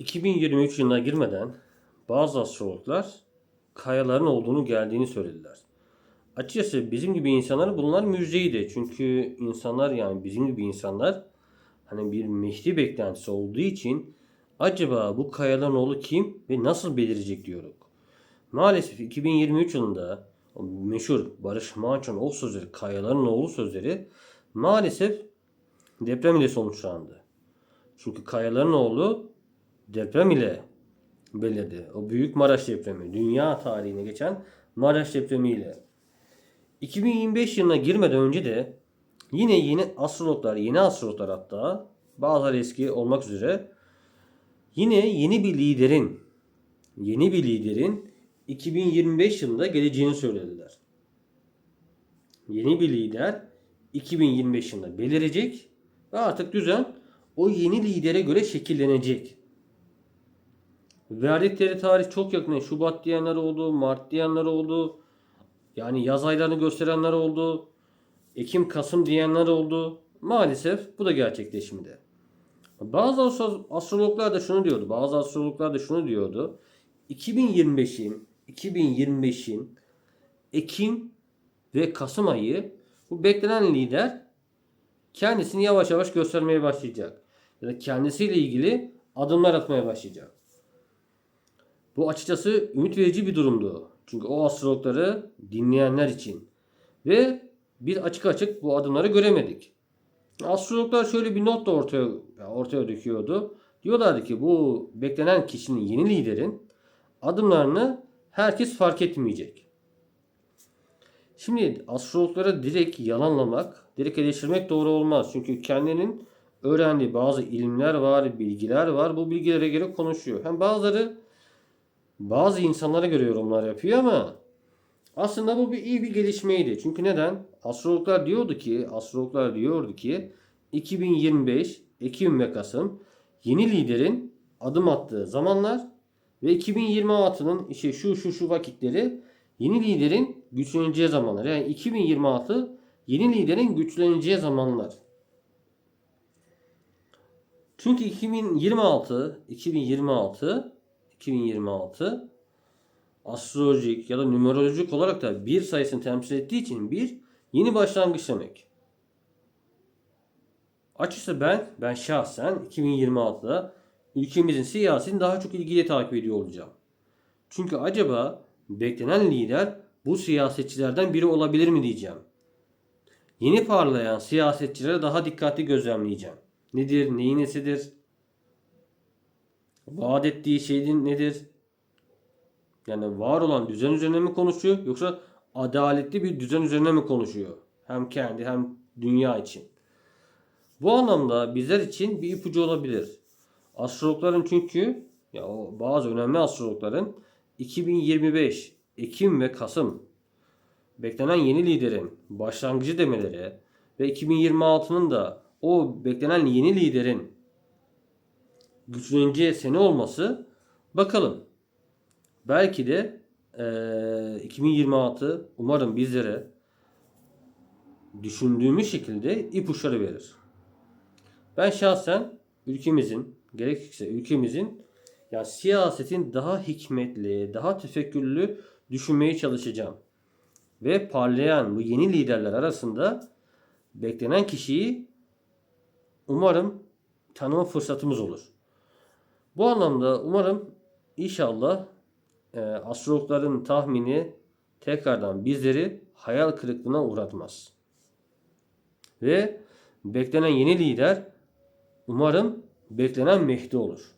2023 yılına girmeden bazı astrologlar kayaların olduğunu geldiğini söylediler. Açıkçası bizim gibi insanlar bunlar müjdeydi. Çünkü insanlar yani bizim gibi insanlar hani bir Mehdi beklentisi olduğu için acaba bu kayaların oğlu kim ve nasıl belirecek diyorduk. Maalesef 2023 yılında meşhur Barış Manço'nun o sözleri, kayaların oğlu sözleri maalesef deprem ile sonuçlandı. Çünkü kayaların oğlu deprem ile belirdi. O büyük Maraş depremi. Dünya tarihine geçen Maraş depremi ile. 2025 yılına girmeden önce de yine yeni astrologlar, yeni astrologlar hatta bazıları eski olmak üzere yine yeni bir liderin yeni bir liderin 2025 yılında geleceğini söylediler. Yeni bir lider 2025 yılında belirecek ve artık düzen o yeni lidere göre şekillenecek. Verdikleri tarih çok yakın. Şubat diyenler oldu, Mart diyenler oldu. Yani yaz aylarını gösterenler oldu. Ekim, Kasım diyenler oldu. Maalesef bu da gerçekleşmedi. Bazı astro- astrologlar da şunu diyordu. Bazı astrologlar da şunu diyordu. 2025'in 2025'in Ekim ve Kasım ayı bu beklenen lider kendisini yavaş yavaş göstermeye başlayacak. Ya da kendisiyle ilgili adımlar atmaya başlayacak. Bu açıkçası ümit verici bir durumdu. Çünkü o astrologları dinleyenler için. Ve biz açık açık bu adımları göremedik. Astrologlar şöyle bir not da ortaya ortaya döküyordu. Diyorlardı ki bu beklenen kişinin yeni liderin adımlarını herkes fark etmeyecek. Şimdi astrologları direkt yalanlamak, direkt eleştirmek doğru olmaz. Çünkü kendinin öğrendiği bazı ilimler var, bilgiler var. Bu bilgilere göre konuşuyor. Hem bazıları bazı insanlara göre yorumlar yapıyor ama aslında bu bir iyi bir gelişmeydi. Çünkü neden? Astrologlar diyordu ki, astrologlar diyordu ki 2025 Ekim ve Kasım yeni liderin adım attığı zamanlar ve 2026'nın işte şu şu şu vakitleri yeni liderin güçleneceği zamanlar. Yani 2026 yeni liderin güçleneceği zamanlar. Çünkü 2026 2026 2026 astrolojik ya da numerolojik olarak da bir sayısını temsil ettiği için bir yeni başlangıç demek. Açıkçası ben ben şahsen 2026'da ülkemizin siyasetini daha çok ilgiyle takip ediyor olacağım. Çünkü acaba beklenen lider bu siyasetçilerden biri olabilir mi diyeceğim. Yeni parlayan siyasetçilere daha dikkatli gözlemleyeceğim. Nedir, neyin nesidir, vaat ettiği şeyin nedir? Yani var olan düzen üzerine mi konuşuyor yoksa adaletli bir düzen üzerine mi konuşuyor? Hem kendi hem dünya için. Bu anlamda bizler için bir ipucu olabilir. Astrologların çünkü ya bazı önemli astrologların 2025 Ekim ve Kasım beklenen yeni liderin başlangıcı demeleri ve 2026'nın da o beklenen yeni liderin güçleneceği sene olması bakalım. Belki de eee, 2026 umarım bizlere düşündüğümüz şekilde ipuçları verir. Ben şahsen ülkemizin gerekirse ülkemizin ya siyasetin daha hikmetli, daha tefekkürlü düşünmeye çalışacağım. Ve parlayan bu yeni liderler arasında beklenen kişiyi umarım tanıma fırsatımız olur. Bu anlamda umarım inşallah e, astrologların tahmini tekrardan bizleri hayal kırıklığına uğratmaz. Ve beklenen yeni lider umarım beklenen Mehdi olur.